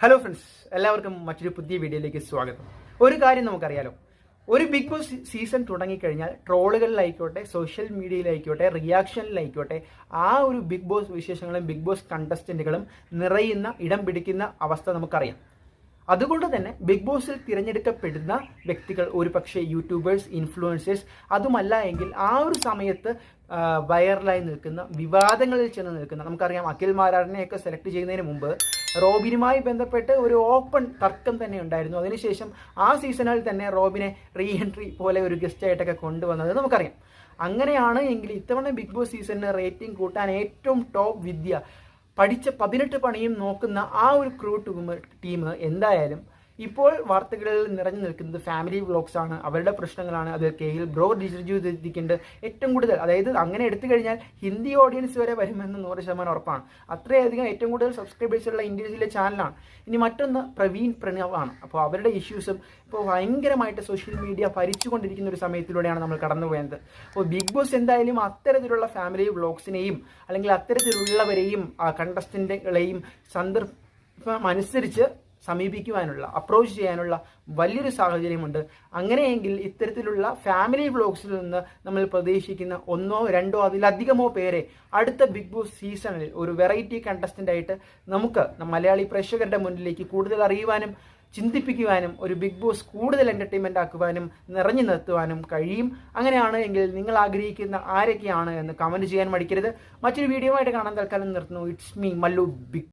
Hello friends എല്ലാവർക്കും മറ്റൊരു പുതിയ വീഡിയോയിലേക്ക് സ്വാഗതം. ഒരു കാര്യം നമുക്കറിയാലോ. ഒരു ബിഗ് ബോസ് സീസൺ തുടങ്ങിക്കഴിഞ്ഞാൽ ട്രോളുകളിലായിക്കോട്ടെ സോഷ്യൽ മീഡിയയിലായിക്കോട്ടെ റിയാക്ഷനിലായിക്കോട്ടെ ആ ഒരു ബിഗ് ബോസ് വിശേഷങ്ങളും ബിഗ് ബോസ് കണ്ടസ്റ്റന്റുകളും നിറയുന്ന ഇടം പിടിക്കുന്ന അവസ്ഥ നമുക്കറിയാം. അതുകൊണ്ട് തന്നെ ബിഗ് ബോസിൽ തിരഞ്ഞെടുക്കപ്പെടുന്ന വ്യക്തികൾ ഒരു പക്ഷേ യൂട്യൂബേഴ്സ് ഇൻഫ്ലുവൻസേഴ്സ് അതുമല്ല എങ്കിൽ ആ ഒരു സമയത്ത് വൈറലായി നിൽക്കുന്ന വിവാദങ്ങളിൽ ചെന്ന് നിൽക്കുന്ന നമുക്കറിയാം അഖിൽ മാരാറിനെയൊക്കെ സെലക്ട് ചെയ്യുന്നതിന് മുമ്പ് റോബിനുമായി ബന്ധപ്പെട്ട് ഒരു ഓപ്പൺ തർക്കം തന്നെ ഉണ്ടായിരുന്നു. അതിനുശേഷം ആ സീസണിൽ തന്നെ റോബിനെ റീ എൻട്രി പോലെ ഒരു ഗസ്റ്റ് ആയിട്ടൊക്കെ കൊണ്ടുവന്നത് നമുക്കറിയാം. അങ്ങനെയാണ് എങ്കിൽ ഇത്തവണ ബിഗ് ബോസ് സീസണിന് റേറ്റിംഗ് കൂട്ടാൻ ഏറ്റവും ടോപ്പ് വിദ്യ. പഠിച്ച പതിനെട്ട് പണിയും നോക്കുന്ന ആ ഒരു ക്രൂ ടീം എന്തായാലും ഇപ്പോൾ വാർത്തകളിൽ നിറഞ്ഞു നിൽക്കുന്നത് ഫാമിലി വ്ലോഗ്സ് ആണ്. അവരുടെ പ്രശ്നങ്ങളാണ്. അത് കെയിൽ ബ്രോ ഡിജിറ്റൽ ഏറ്റവും കൂടുതൽ. അതായത് അങ്ങനെ എടുത്തു കഴിഞ്ഞാൽ ഹിന്ദി ഓഡിയൻസ് വരെ വരുമെന്ന് നൂറ് ശതമാനം ഉറപ്പാണ്. അത്രയധികം ഏറ്റവും കൂടുതൽ സബ്സ്ക്രൈബേഴ്സ് ഉള്ള ഇന്ത്യയിലെ ചാനലാണ് ഇനി മറ്റൊന്ന് പ്രവീൺ പ്രണവ് ആണ്. അപ്പോൾ അവരുടെ ഇഷ്യൂസും ഇപ്പോൾ ഭയങ്കരമായിട്ട് സോഷ്യൽ മീഡിയ ഭരിച്ചുകൊണ്ടിരിക്കുന്ന ഒരു സമയത്തിലൂടെയാണ് നമ്മൾ കടന്നു പോയത് അപ്പോൾ ബിഗ് ബോസ് എന്തായാലും അത്തരത്തിലുള്ള ഫാമിലി വ്ളോഗ്സിനെയും അല്ലെങ്കിൽ അത്തരത്തിലുള്ളവരെയും കണ്ടസ്റ്റന്റുകളെയും സന്ദർഭം അനുസരിച്ച് സമീപിക്കുവാനുള്ള അപ്രോച്ച് ചെയ്യാനുള്ള വലിയൊരു സാഹചര്യമുണ്ട്. അങ്ങനെയെങ്കിൽ ഇത്തരത്തിലുള്ള ഫാമിലി വ്ലോഗ്സിൽ നിന്ന് നമ്മൾ പ്രതീക്ഷിക്കുന്ന ഒന്നോ രണ്ടോ അതിലധികമോ പേരെ അടുത്ത ബിഗ് ബോസ് സീസണിൽ ഒരു വെറൈറ്റി കണ്ടസ്റ്റന്റ് ആയിട്ട് നമുക്ക് മലയാളി പ്രേക്ഷകരുടെ മുന്നിലേക്ക് കൂടുതൽ അറിയുവാനും ചിന്തിപ്പിക്കുവാനും ഒരു ബിഗ് ബോസ് കൂടുതൽ എന്റർടൈൻമെന്റ് ആക്കുവാനും നിറഞ്ഞു നിർത്തുവാനും കഴിയും. അങ്ങനെയാണ് എങ്കിൽ നിങ്ങൾ ആഗ്രഹിക്കുന്ന ആരൊക്കെയാണ് എന്ന് കമന്റ് ചെയ്യാൻ മടിക്കരുത്. മറ്റൊരു വീഡിയോ ആയിട്ട് കാണാൻ തൽക്കാലം നിർത്തുന്നു. It's me Mallu big